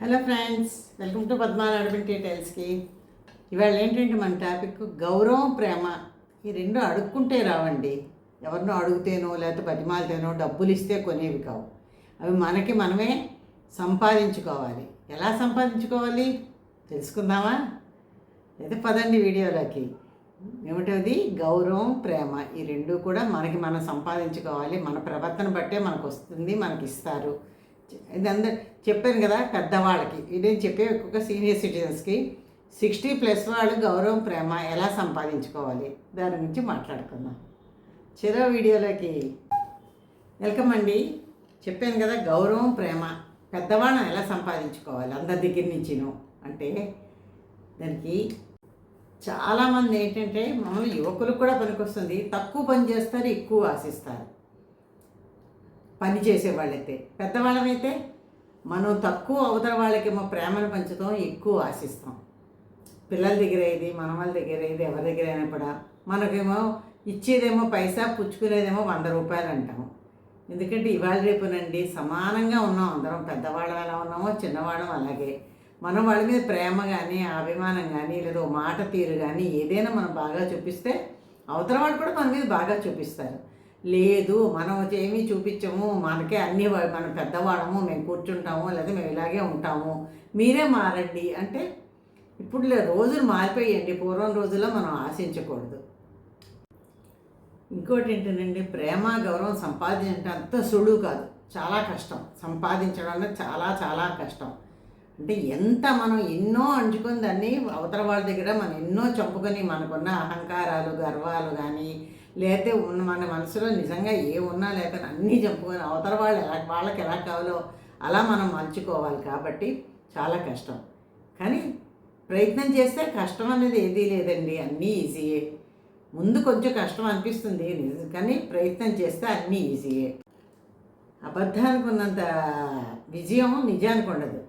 Hello friends welcome to Padma అడవిన్ డీటెయిల్స్కి ఇవాళ ఏంటంటే మన టాపిక్ గౌరవం ప్రేమ. ఈ రెండు అడుక్కుంటే రావండి. ఎవరినో అడుగుతేనో లేకపోతే బతిమాలతేనో డబ్బులు ఇస్తే కొనేవి కావు. అవి మనకి మనమే సంపాదించుకోవాలి. ఎలా సంపాదించుకోవాలి? తెలుసుకుందామా? అయితే పదండి వీడియోలోకి. ఏమిటది? గౌరవం ప్రేమ. ఈ రెండు కూడా మనకి మనం సంపాదించుకోవాలి. మన ప్రవర్తన బట్టే మనకు వస్తుంది మనకి ఇస్తారు. ఇది అందరు చెప్పాను కదా పెద్దవాళ్ళకి. నేను చెప్పే ఒక్కొక్క సీనియర్ సిటిజన్స్కి సిక్స్టీ ప్లస్ వాళ్ళు గౌరవం ప్రేమ ఎలా సంపాదించుకోవాలి? దాని గురించి మాట్లాడుకుందాం. చిరో వీడియోలోకి వెల్కమ్ అండి. చెప్పాను కదా గౌరవం ప్రేమ పెద్దవాళ్ళని ఎలా సంపాదించుకోవాలి? అందరి దగ్గర నుంచిను అంటే దానికి చాలామంది ఏంటంటే మామూలు యువకులకు కూడా పనికొస్తుంది. తక్కువ పని చేస్తారు ఎక్కువ ఆశిస్తారు. పని చేసే వాళ్ళైతే పెద్దవాళ్ళమైతే మనం తక్కువ అవతల వాళ్ళకేమో ప్రేమను పంచుతాం ఎక్కువ ఆశిస్తాం. పిల్లల దగ్గర ఏది మనవాళ్ళ దగ్గర ఏది ఎవరి దగ్గర అయినా కూడా మనకేమో ఇచ్చేదేమో పైసా పుచ్చుకునేదేమో వంద రూపాయలు అంటాము. ఎందుకంటే ఇవాళ రేపునండి సమానంగా ఉన్నాం అందరం పెద్దవాళ్ళం ఎలా ఉన్నామో చిన్నవాళ్ళం అలాగే. మనం వాళ్ళ మీద ప్రేమ కానీ అభిమానం కానీ లేదా మాట తీరు కానీ ఏదైనా మనం బాగా చూపిస్తే అవతల వాళ్ళు కూడా మన మీద బాగా చూపిస్తారు. లేదు మనం ఏమీ చూపించము మనకే అన్ని మన మనం పెద్దవాళ్ళము మేము కూర్చుంటాము లేదా మేము ఇలాగే ఉంటాము. మీరే మారండి. అంటే ఇప్పుడు రోజులు మారిపోయండి. పూర్వం రోజుల్లో మనం ఆశించకూడదు. ఇంకోటి ఏంటంటే ప్రేమ గౌరవం సంపాదించడం అంత సులువు కాదు. చాలా కష్టం. సంపాదించడం అనేది చాలా చాలా కష్టం. అంటే ఎంత మనం ఎన్నో అంచుకుని దాన్ని అవతల వాళ్ళ దగ్గర మనం ఎన్నో చంపుకొని మనకున్న అహంకారాలు గర్వాలు కానీ లేకపోతే ఉన్న మన మనసులో నిజంగా ఏ ఉన్నా లేకపోతే అన్నీ చంపుకొని అవతల వాళ్ళు ఎలా వాళ్ళకి ఎలా కావాలో అలా మనం మలుచుకోవాలి కాబట్టి చాలా కష్టం. కానీ ప్రయత్నం చేస్తే కష్టం అనేది ఏదీ లేదండి అన్నీ ఈజీయే. ముందు కొంచెం కష్టం అనిపిస్తుంది నిజం- కానీ ప్రయత్నం చేస్తే అన్నీ ఈజీయే. అబద్ధానికి ఉన్నంత విజయం నిజానికి ఉండదు.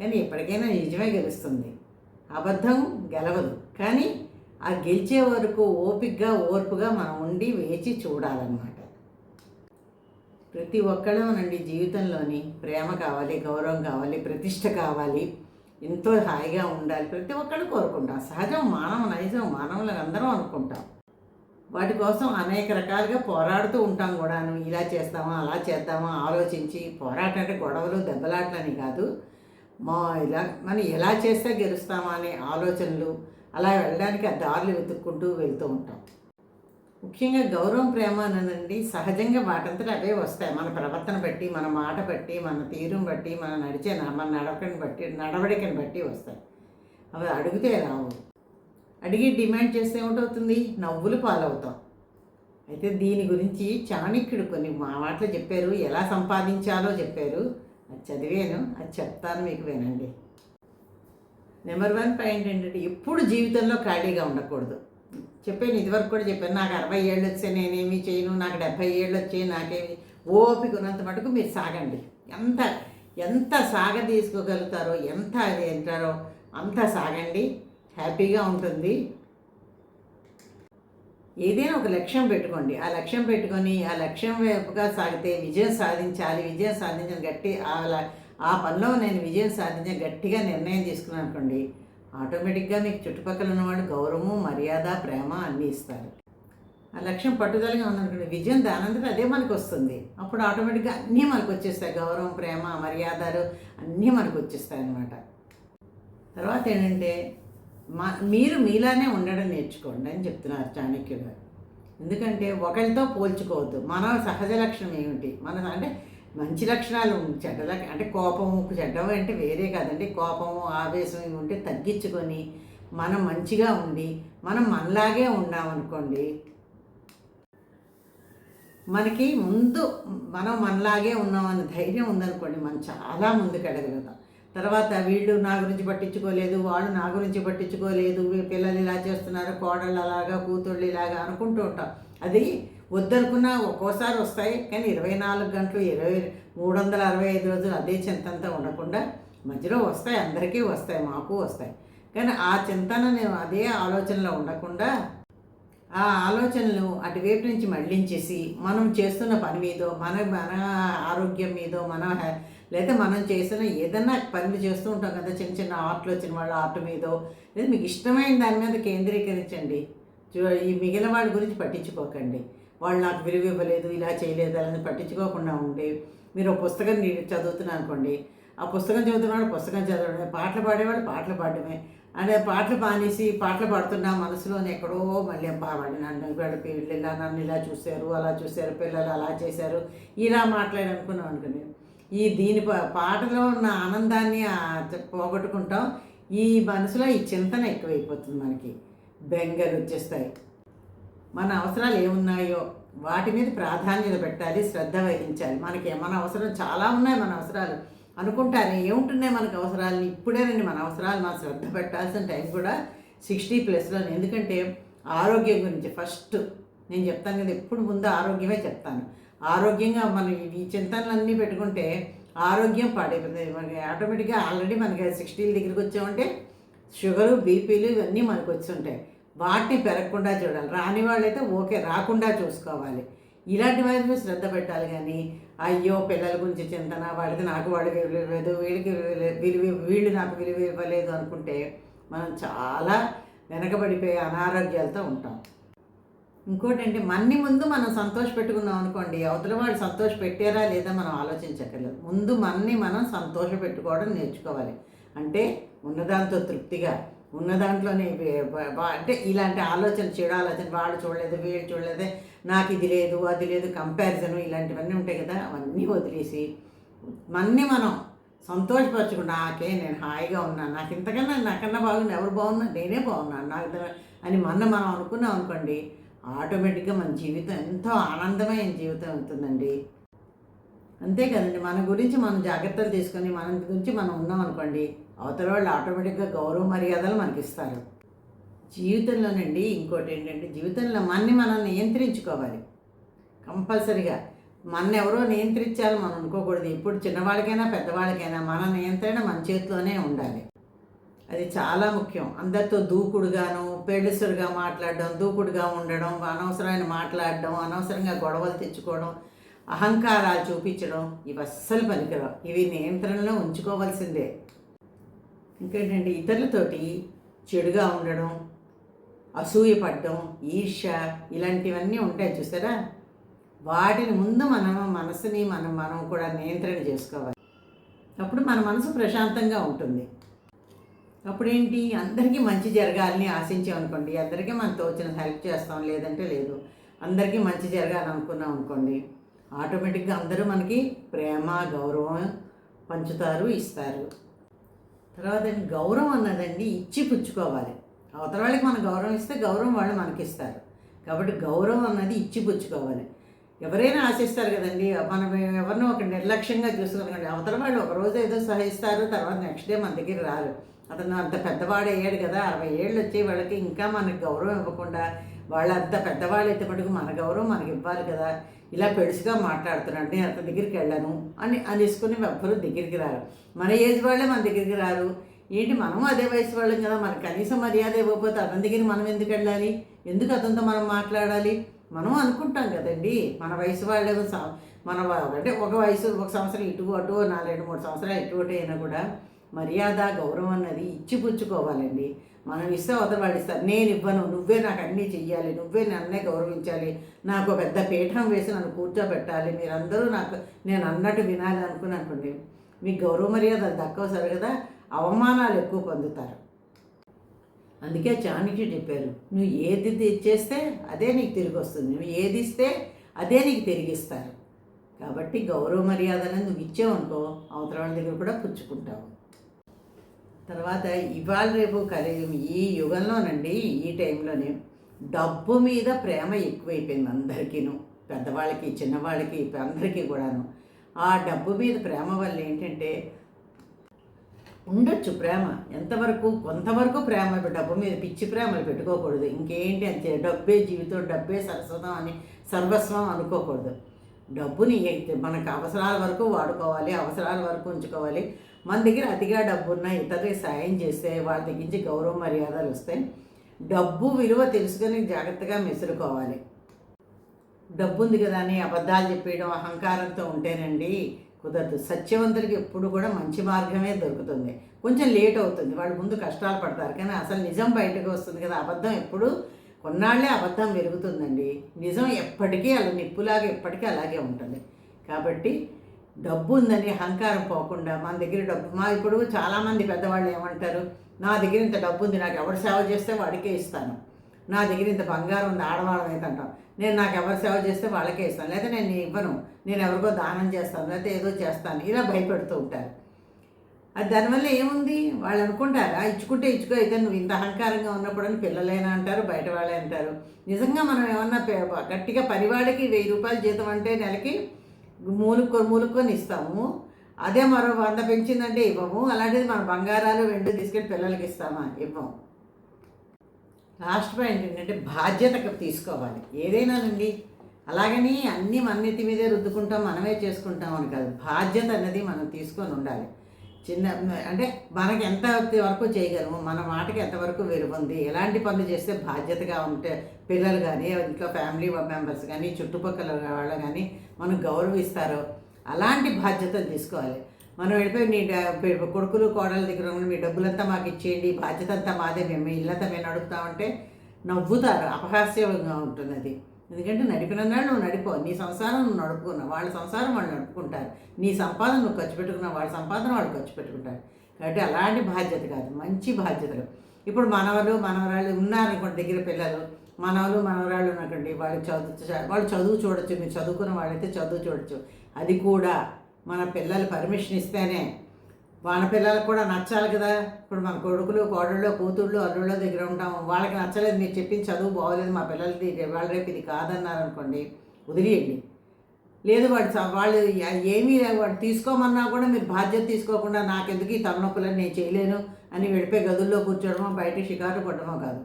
కానీ ఎప్పటికైనా నిజమే గెలుస్తుంది. అబద్ధం గెలవదు. కానీ ఆ గెలిచే వరకు ఓపికగా ఓర్పుగా మనం ఉండి వేచి చూడాలన్నమాట. ప్రతి ఒక్కళ్ళనండి జీవితంలోని ప్రేమ కావాలి గౌరవం కావాలి ప్రతిష్ట కావాలి ఎంతో హాయిగా ఉండాలి. ప్రతి ఒక్కళ్ళు కోరుకుంటాం. సహజం మానవ నైజం మానవులకు అందరం అనుకుంటాం. వాటి కోసం అనేక రకాలుగా పోరాడుతూ ఉంటాం కూడాను. ఇలా చేస్తామా అలా చేద్దామా ఆలోచించి పోరాటం అంటే గొడవలు దెబ్బలాటలని కాదు. మా ఇలా మనం ఎలా చేస్తే గెలుస్తామా అనే ఆలోచనలు అలా వెళ్ళడానికి ఆ దారులు వెతుక్కుంటూ వెళ్తూ ఉంటాం. ముఖ్యంగా గౌరవం ప్రేమ అనండి. సహజంగా వాటంతట అవే వస్తాయి. మన ప్రవర్తన బట్టి మన మాట బట్టి మన తీరుని బట్టి మన నడిచే మన నడవకని బట్టి నడవడికని బట్టి వస్తాయి. అవి అడిగితే రావు. అడిగి డిమాండ్ చేస్తే ఏమిటవుతుంది? నవ్వులు పాలవుతాం. అయితే దీని గురించి చాణక్యుడు కొన్ని మా మాటలు చెప్పారు. ఎలా సంపాదించాలో చెప్పారు. అది చదివాను. అది చెప్తాను మీకు వినండి. నెంబర్ వన్ పాయింట్ ఏంటంటే ఎప్పుడు జీవితంలో ఖాళీగా ఉండకూడదు. చెప్పాను ఇదివరకు కూడా చెప్పాను నాకు అరవై ఏళ్ళు వచ్చే నేనేమి చేయను నాకు డెబ్భై ఏళ్ళు వచ్చాయి నాకేమి ఓపిక ఉన్నంత మటుకు మీరు సాగండి. ఎంత ఎంత సాగ తీసుకోగలుగుతారో ఎంత అది అంటారో అంత సాగండి. హ్యాపీగా ఉంటుంది. ఏదైనా ఒక లక్ష్యం పెట్టుకోండి. ఆ లక్ష్యం పెట్టుకొని ఆ లక్ష్యం వైపుగా సాగితే విజయం సాధించాలి విజయం సాధించిన గట్టి ఆ ల- ఆ పనిలో నేను విజయం సాధించిన గట్టిగా నిర్ణయం తీసుకున్నాను అనుకోండి ఆటోమేటిక్గా మీకు చుట్టుపక్కల ఉన్నవాడు గౌరవము మర్యాద ప్రేమ అన్నీ ఇస్తారు. ఆ లక్ష్యం పట్టుదలగా ఉందనుకోండి విజయం దానంతట అదే మనకు వస్తుంది. అప్పుడు ఆటోమేటిక్గా అన్నీ మనకు వచ్చేస్తాయి. గౌరవం ప్రేమ మర్యాదలు అన్నీ మనకు వచ్చేస్తాయి అన్నమాట. తర్వాత ఏంటంటే మా మీరు మీలానే ఉండడం నేర్చుకోండి అని చెప్తున్నారు చాణక్యుడు ఎందుకంటే ఒకరితో పోల్చుకోవద్దు. మన సహజ లక్షణం ఏమిటి? మన అంటే మంచి లక్షణాలు చెడ్డ లక్ష- అంటే కోపము చెడ్డం అంటే వేరే కాదండి. కోపము ఆవేశం ఇవి ఉంటే తగ్గించుకొని మనం మంచిగా ఉండి మనం మనలాగే ఉన్నామనుకోండి మనకి ముందు మనం మనలాగే ఉన్నామన్న ధైర్యం ఉందనుకోండి మనం చాలా ముందుకు ఎడగలుగుతాం తర్వాత వీళ్ళు నా గురించి పట్టించుకోలేదు వాళ్ళు నా గురించి పట్టించుకోలేదు పిల్లలు ఇలా చేస్తున్నారు కోడళ్ళు అలాగా కూతుళ్ళు ఇలాగా అనుకుంటూ ఉంటాం. అది వద్దనుకున్నా ఒక్కోసారి వస్తాయి కానీ ఇరవై నాలుగు గంటలు ఇరవై మూడు వందల అరవై ఐదు రోజులు అదే చింతంతా ఉండకుండా మధ్యలో వస్తాయి అందరికీ వస్తాయి మాకు వస్తాయి. కానీ ఆ చింతనని అదే ఆలోచనలో ఉండకుండా ఆ ఆలోచనలు అటువైపు నుంచి మళ్ళించేసి మనం చేస్తున్న పని మీదో మన మన ఆరోగ్యం మీదో మన లేదా మనం చేసిన ఏదైనా పనులు చేస్తూ ఉంటాం కదా చిన్న చిన్న ఆర్ట్లు వచ్చిన వాళ్ళ ఆర్ట్ మీదో లేదా మీకు ఇష్టమైన దాని మీద కేంద్రీకరించండి. ఈ మిగిలిన వాళ్ళ గురించి పట్టించుకోకండి. వాళ్ళు నాకు విలువ ఇవ్వలేదు ఇలా చేయలేదు అనేది పట్టించుకోకుండా ఉండి మీరు ఒక పుస్తకం నీ- చదువుతున్నారు అనుకోండి ఆ పుస్తకం చదువుతున్నవాడు పుస్తకం చదవడమే పాటలు పాడేవాడు పాటలు పాడడమే అంటే పాటలు మానేసి పాటలు పాడుతున్నా మనసులోనే ఎక్కడో మళ్ళీ అబ్బా నన్ను వాడి పిల్లలు ఇలా నన్ను ఇలా చూశారు అలా చూశారు పిల్లలు అలా చేశారు ఇలా మాట్లాడి అనుకుని ఈ దీని పాటలో ఉన్న ఆనందాన్ని పోగొట్టుకుంటాం ఈ మనసులో ఈ చింతన ఎక్కువైపోతుంది మనకి బెంగలు వచ్చేస్తాయి. మన అవసరాలు ఏమున్నాయో వాటి మీద ప్రాధాన్యత పెట్టాలి శ్రద్ధ వహించాలి. మనకి మన అవసరం చాలా ఉన్నాయి మన అవసరాలు. అనుకుంటాను ఏముంటున్నాయి మనకు అవసరాలు ఇప్పుడేనండి మన అవసరాలు మన శ్రద్ధ పెట్టాల్సిన టైం కూడా సిక్స్టీ ప్లస్లో ఎందుకంటే ఆరోగ్యం గురించి ఫస్ట్ నేను చెప్తాను కదా ఎప్పుడు ముందు ఆరోగ్యమే చెప్తాను. ఆరోగ్యంగా మనం ఈ చింతనలన్నీ పెట్టుకుంటే ఆరోగ్యం పాడైపోతుంది. మనకి ఆటోమేటిక్గా ఆల్రెడీ మనకి సిక్స్టీల దగ్గరికి వచ్చామంటే షుగరు బీపీలు ఇవన్నీ మనకు వచ్చి ఉంటాయి. వాటిని పెరగకుండా చూడాలి. రాని వాళ్ళైతే ఓకే రాకుండా చూసుకోవాలి. ఇలాంటి వారి మీద శ్రద్ధ పెట్టాలి కానీ అయ్యో పిల్లల గురించి చింతన వాడికి నాకు వాడి విలువ ఇవ్వలేదు వీడికి విలువ- వీళ్ళు నాకు విలువ ఇవ్వలేదు అనుకుంటే మనం చాలా వెనకబడిపోయే అనారోగ్యాలతో ఉంటాం. ఇంకోటంటే మన్ని ముందు మనం సంతోష పెట్టుకున్నాం అనుకోండి అవతల వాళ్ళు సంతోష పెట్టారా లేదా మనం ఆలోచించక్కర్లేదు. ముందు మన్ని మనం సంతోష పెట్టుకోవడం నేర్చుకోవాలి. అంటే ఉన్నదాంతో తృప్తిగా ఉన్న దాంట్లోనే అంటే ఇలాంటి ఆలోచన చెడు ఆలోచన వాళ్ళు చూడలేదు వీళ్ళు చూడలేదు నాకు ఇది లేదు అది లేదు కంపారిజన్ ఇలాంటివన్నీ ఉంటాయి కదా అవన్నీ వదిలేసి మన్ని మనం సంతోషపరచుకుంటా నాకే నేను హాయిగా ఉన్నాను నాకు ఇంతకన్నా నాకన్నా బాగుంది ఎవరు బాగున్నా నేనే బాగున్నాను నాకు అని మొన్న మనం అనుకున్నాం అనుకోండి ఆటోమేటిక్గా మన జీవితం ఎంతో ఆనందమైన జీవితం అవుతుందండి. అంతే కదండి. మన గురించి మనం జాగ్రత్తలు తీసుకొని మన గురించి మనం ఉన్నాం అనుకోండి అవతల వాళ్ళు ఆటోమేటిక్గా గౌరవ మర్యాదలు మనకి ఇస్తారు జీవితంలోనండి ఇంకోటి ఏంటంటే జీవితంలో మనని మనం నియంత్రించుకోవాలి. కంపల్సరిగా. మన ఎవరో నియంత్రించాలి మనం అనుకోకూడదు. ఇప్పుడు చిన్నవాళ్ళకైనా పెద్దవాళ్ళకైనా మన నియంత్రణ మన చేతిలోనే ఉండాలి. అది చాలా ముఖ్యం. అందరితో దూకుడుగాను పెళ్ళిసురుగా మాట్లాడడం దూకుడుగా ఉండడం అనవసరమైన మాట్లాడడం అనవసరంగా గొడవలు తెచ్చుకోవడం అహంకారాలు చూపించడం ఇవి అస్సలు పనికిరావు. ఇవి నియంత్రణలో ఉంచుకోవాల్సిందే. ఇంకేంటంటే ఇతరులతోటి చెడుగా ఉండడం అసూయపడడం ఈర్ష్య ఇలాంటివన్నీ ఉంటాయి చూసారా? వాటిని ముందు మనం మనసుని మనం మనం కూడా నియంత్రణ చేసుకోవాలి. అప్పుడు మన మనసు ప్రశాంతంగా ఉంటుంది. అప్పుడేంటి? అందరికీ మంచి జరగాలని ఆశించామనుకోండి అందరికీ మనం తోచిన హెల్ప్ చేస్తాం. లేదంటే లేదు. అందరికీ మంచి జరగాలనుకున్నాం అనుకోండి. ఆటోమేటిక్గా అందరూ మనకి ప్రేమ గౌరవం పంచుతారు ఇస్తారు. తర్వాత గౌరవం అన్నదండి ఇచ్చి పుచ్చుకోవాలి. అవతల వాళ్ళకి మనం గౌరవం ఇస్తే గౌరవం వాళ్ళు మనకి ఇస్తారు కాబట్టి గౌరవం అన్నది ఇచ్చి పుచ్చుకోవాలి. ఎవరైనా ఆశిస్తారు కదండి మనం ఎవరినో ఒక నిర్లక్ష్యంగా చూసుకోకండి అవతల వాళ్ళు ఒకరోజు ఏదో సహిస్తారు తర్వాత నెక్స్ట్ డే మన దగ్గర రారు. అతను అంత పెద్దవాడు అయ్యాడు కదా అరవై ఏళ్ళు వచ్చే వాళ్ళకి ఇంకా మనకి గౌరవం ఇవ్వకుండా వాళ్ళు అంత పెద్దవాళ్ళు అయితే మటుకు మన గౌరవం మనకి ఇవ్వాలి కదా. ఇలా పెడుసుగా మాట్లాడుతున్నాడు. నేను అతని దగ్గరికి వెళ్ళను అని అనేసుకుని ఎవ్వరూ దగ్గరికి రారు. మన ఏజ్ వాళ్ళే మన దగ్గరికి రారు. ఏంటి మనం అదే వయసు వాళ్ళం కదా. మనకు కనీసం మర్యాద ఇవ్వకపోతే అతని దగ్గరికి మనం ఎందుకు వెళ్ళాలి? ఎందుకు అతనితో మనం మాట్లాడాలి? మనం అనుకుంటాం కదండి. మన వయసు వాళ్ళే మన అంటే ఒక వయసు ఒక సంవత్సరం ఇటు అటు నాలుగు మూడు సంవత్సరాలు ఇటు అటు అయినా కూడా మర్యాద గౌరవం అన్నది ఇచ్చి పుచ్చుకోవాలండి మనం ఇస్తే అవతల వాళ్ళు ఇస్తారు. నేను ఇవ్వను నువ్వే నాకు అన్నీ చెయ్యాలి నువ్వే నన్నే గౌరవించాలి నాకు ఒక పెద్ద పీఠం వేసి నన్ను కూర్చోబెట్టాలి మీరందరూ నాకు నేను అన్నట్టు వినాలి అనుకుని అనుకోండి మీకు గౌరవ మర్యాదలు తక్కువ సరే కదా అవమానాలు ఎక్కువ పొందుతారు. అందుకే చాణక్యుడు చెప్పారు నువ్వు ఏది ఇచ్చేస్తే అదే నీకు తిరిగి వస్తుంది నువ్వు ఏది ఇస్తే అదే నీకు తిరిగిస్తారు కాబట్టి గౌరవ మర్యాదలను నువ్వు ఇచ్చావనుకో అవతల వాళ్ళ దగ్గర కూడా పుచ్చుకుంటావు. తర్వాత ఇవాళ రేపు కలిగి ఈ యుగంలోనండి ఈ టైంలోనే డబ్బు మీద ప్రేమ ఎక్కువైపోయింది అందరికీను పెద్దవాళ్ళకి చిన్నవాళ్ళకి అందరికీ కూడాను. ఆ డబ్బు మీద ప్రేమ వల్ల ఏంటంటే ఉండొచ్చు ప్రేమ. ఎంతవరకు కొంతవరకు ప్రేమ డబ్బు మీద పిచ్చి ప్రేమలు పెట్టుకోకూడదు. ఇంకేంటి అంతే? డబ్బే జీవితం డబ్బే సరస్వతం అని సర్వస్వం అనుకోకూడదు. డబ్బుని అయితే మనకు అవసరాల వరకు వాడుకోవాలి అవసరాల వరకు ఉంచుకోవాలి. మన దగ్గర అతిగా డబ్బు ఉన్న ఇతరులకు సాయం చేస్తే వాళ్ళ దగ్గర నుంచి గౌరవ మర్యాదలు వస్తాయి. డబ్బు విలువ తెలుసుకొని జాగ్రత్తగా మెసురుకోవాలి. డబ్బు ఉంది కదా అని అబద్ధాలు చెప్పేయడం అహంకారంతో ఉంటేనండి కుదరదు. సత్యవంతుడికి ఎప్పుడు కూడా మంచి మార్గమే దొరుకుతుంది. కొంచెం లేట్ అవుతుంది. వాళ్ళు ముందు కష్టాలు పడతారు. కానీ అసలు నిజం బయటకు వస్తుంది కదా. అబద్ధం ఎప్పుడు కొన్నాళ్ళే అబద్ధం పెరుగుతుందండి. నిజం ఎప్పటికీ అలా నిప్పులాగా ఎప్పటికీ అలాగే ఉంటుంది. కాబట్టి డబ్బు ఉందని అహంకారం పోకుండా మన దగ్గర డబ్బు మా ఇప్పుడు చాలామంది పెద్దవాళ్ళు ఏమంటారు నా దగ్గర ఇంత డబ్బు ఉంది నాకు ఎవరు సేవ చేస్తే వాడికే ఇస్తాను. నా దగ్గర ఇంత బంగారం ఉంది ఆడవాళ్ళం అయితే అంటాం. నేను నాకు ఎవరు సేవ చేస్తే వాళ్ళకే ఇస్తాను. లేదా నేను ఇవ్వను నేను ఎవరికో దానం చేస్తాను లేకపోతే ఏదో చేస్తాను. ఇలా భయపెడుతూ ఉంటారు. అది దానివల్ల ఏముంది? వాళ్ళు అనుకుంటారా ఇచ్చుకుంటే ఇచ్చుకో అయితే నువ్వు ఇంత అహంకారంగా ఉన్నప్పుడు అని పిల్లలైనా అంటారు బయట వాళ్ళే అంటారు. నిజంగా మనం ఏమన్నా గట్టిగా పనివాడికి వెయ్యి రూపాయలు జీతం అంటే నెలకి మూలుక్కో మూలుక్కొని ఇస్తాము. అదే మరో వంద పెంచిందంటే ఇవ్వము. అలాంటిది మన బంగారాలు వెండి తీసుకెళ్ళి పిల్లలకి ఇస్తామా? ఇవ్వము లాస్ట్ పాయింట్ ఏంటంటే బాధ్యత తీసుకోవాలి. ఏదైనానండి అలాగని అన్నీ మన్నిటి మీదే రుద్దుకుంటాం మనమే చేసుకుంటాం అని కాదు. బాధ్యత అనేది మనం తీసుకొని ఉండాలి. చిన్న అంటే మనకి ఎంత వరకు చేయగలము? మన మాటకి ఎంతవరకు విలువ ఎలాంటి పనులు చేస్తే బాధ్యతగా ఉంటే పిల్లలు కానీ ఇంట్లో ఫ్యామిలీ మెంబర్స్ కానీ చుట్టుపక్కల వాళ్ళు కానీ మనం గౌరవిస్తారో అలాంటి బాధ్యతలు తీసుకోవాలి. మనం వెళ్ళిపోయి నీ కొడుకులు కోడల దగ్గర మీ డబ్బులంతా మాకు ఇచ్చేయండి బాధ్యత అంతా మాదే మేము మీ ఇల్లంతా మేము నడుపుతామంటే నవ్వుతారు. అపహాస్యంగా ఉంటుంది అది ఎందుకంటే నడిపిన నాడు నువ్వు నడిపో. నీ సంసారం నువ్వు నడుపుకున్నావు వాళ్ళ సంసారం వాళ్ళు నడుపుకుంటారు. నీ సంపాదన నువ్వు ఖర్చు పెట్టుకున్నావు వాళ్ళ సంపాదన వాళ్ళు ఖర్చు పెట్టుకుంటారు. కాబట్టి అలాంటి బాధ్యత కాదు. మంచి బాధ్యతలు. ఇప్పుడు మనవలు మనవరాళ్ళు ఉన్నారనుకోండి దగ్గర పిల్లలు. మనవలు మనవరాళ్ళు ఉన్నటువంటి వాళ్ళు చదువు వాళ్ళు చదువు చూడొచ్చు. మీరు చదువుకున్న వాళ్ళైతే చదువు చూడొచ్చు. అది కూడా మన పిల్లలు పర్మిషన్ ఇస్తేనే వానపిల్లలకు కూడా నచ్చాలి కదా. ఇప్పుడు మన కొడుకులు కోడళ్ళు కూతుళ్ళు అల్లుళ్ళ దగ్గర ఉంటాం. వాళ్ళకి నచ్చలేదు మీరు చెప్పింది చదువు బాగోలేదు మా పిల్లలది వాళ్ళ రేపు ఇది కాదన్నారు అనుకోండి వదిలేయండి. లేదు వాడు స- వాళ్ళు ఏమీ లేదు వాడు తీసుకోమన్నా కూడా మీరు బాధ్యత తీసుకోకుండా నాకెందుకు ఈ తలనొప్పులని నేను చేయలేను అని వెళ్ళిపోయి గదుల్లో కూర్చోడమో బయట షికారు పడడమో కాదు.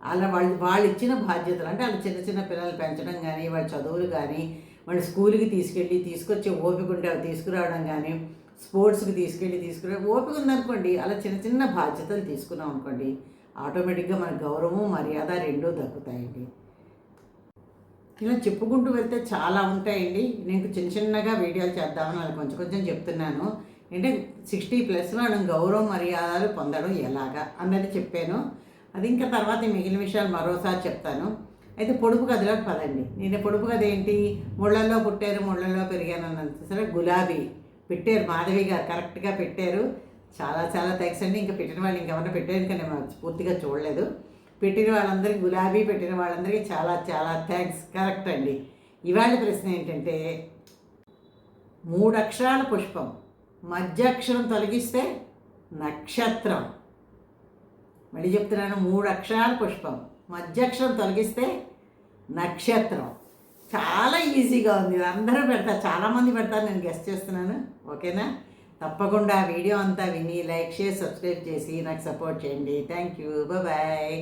అలా వాళ్ళు వాళ్ళు ఇచ్చిన బాధ్యతలు అంటే వాళ్ళు చిన్న చిన్న పిల్లలు పెంచడం కానీ వాళ్ళ చదువులు కానీ వాళ్ళ స్కూల్కి తీసుకెళ్ళి తీసుకొచ్చి ఓపిక ఉంటే అవి తీసుకురావడం కానీ స్పోర్ట్స్కి తీసుకెళ్ళి తీసుకుని ఓపిక ఉందనుకోండి. అలా చిన్న చిన్న బాధ్యతలు తీసుకున్నాం అనుకోండి ఆటోమేటిక్గా మన గౌరవం మర్యాద రెండూ దక్కుతాయండి. ఇలా చెప్పుకుంటూ వెళ్తే చాలా ఉంటాయండి. నేను చిన్న చిన్నగా వీడియోలు చేద్దామని అది కొంచెం కొంచెం చెప్తున్నాను. అంటే సిక్స్టీ ప్లస్ మనం గౌరవ మర్యాదలు పొందడం ఎలాగా అన్నది చెప్పాను. అది ఇంకా తర్వాత మిగిలిన విషయాలు మరోసారి చెప్తాను. అయితే పొడుపు కథలోకి పదండి. నేను పొడుపు కథ ఏంటి? ముళ్ళల్లో పుట్టారు ముళ్ళల్లో పెరిగాను అన్నంత సరే గులాబీ. పెట్టారు. మాధవి గారు కరెక్ట్గా పెట్టారు. చాలా చాలా థ్యాంక్స్ అండి. ఇంకా పెట్టిన వాళ్ళు ఇంకెవరైనా పెట్టారు. ఇంకా నేను పూర్తిగా చూడలేదు. పెట్టిన వాళ్ళందరికీ గులాబీ పెట్టిన వాళ్ళందరికీ చాలా చాలా థ్యాంక్స్ కరెక్ట్ అండి. ఇవాళ ప్రశ్న ఏంటంటే మూడు అక్షరాల పుష్పం. మధ్యాక్షరం తొలగిస్తే నక్షత్రం. మళ్ళీ చెప్తున్నాను మూడు అక్షరాల పుష్పం. మధ్యాక్షరం తొలగిస్తే నక్షత్రం. చాలా ఈజీగా ఉంది. అందరూ పెడతారు చాలామంది పెడతారు నేను గెస్ట్ చేస్తున్నాను. ఓకేనా? తప్పకుండా వీడియో అంతా విని లైక్ చేసి సబ్స్క్రైబ్ చేసి నాకు సపోర్ట్ చేయండి. Thank you bye